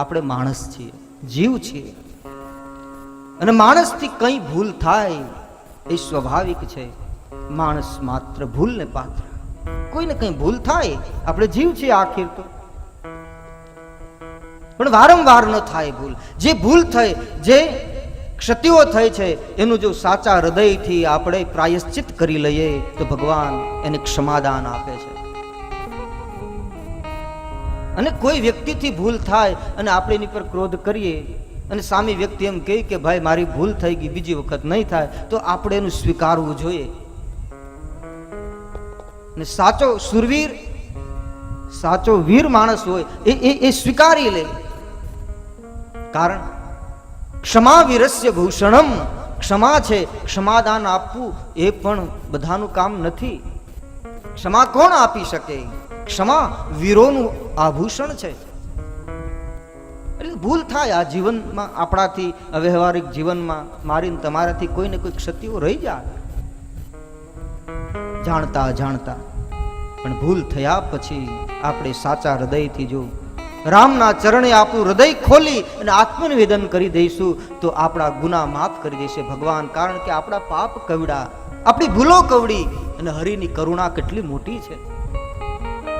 આપણે માણસ છીએ, જીવ છીએ. અને માણસથી કંઈ ભૂલ થાય એ સ્વાભાવિક છે. માણસ માત્ર ભૂલને પાત્ર. કોઈને કંઈ ભૂલ થાય, આપણે જીવ છીએ આખીર તો. પણ વારંવાર ન થાય ભૂલ. જે ભૂલ થઈ, જે ક્ષતિઓ થઈ છે, એનું જો સાચા હૃદયથી આપણે પ્રાયશ્ચિત કરી લઈએ, તો ભગવાન એને ક્ષમાદાન આપે છે. અને કોઈ વ્યક્તિથી ભૂલ થાય અને આપણે એની પર ક્રોધ કરીએ અને સામી વ્યક્તિ એમ કહે કે ભાઈ, મારી ભૂલ થઈ ગઈ, બીજી વખત નહીં થાય, તો આપણે એનું સ્વીકારવું જોઈએ. અને સાચો સુરવીર, સાચો વીર માણસ હોય, એ એ એ સ્વીકારી લે. કારણ, ક્ષમા વીરસ્ય ભૂષણમ, ક્ષમા છે, ક્ષમાદાન આપવું એ પણ બધાનું કામ નથી. ક્ષમા કોણ આપી શકે? ક્ષમા વીરોનું આભૂષણ છે. એટલે ભૂલ થાય આ જીવનમાં આપણાથી વ્યવહારિક જીવનમાં, મારીને તમારાથી કોઈને કોઈ ક્ષતિઓ રહી જાય. જાણતા જાણતા પણ ભૂલ થયા પછી આપણે સાચા હૃદયથી જો રામના ચરણે આપણું હૃદય ખોલી અને આત્મનિવેદન કરી દઈશું, તો આપણા ગુના માફ કરી દેશે ભગવાન. કારણ કે આપણા પાપ કવડા, આપણી ભૂલો કવડી અને હરિની કરુણા કેટલી મોટી છે.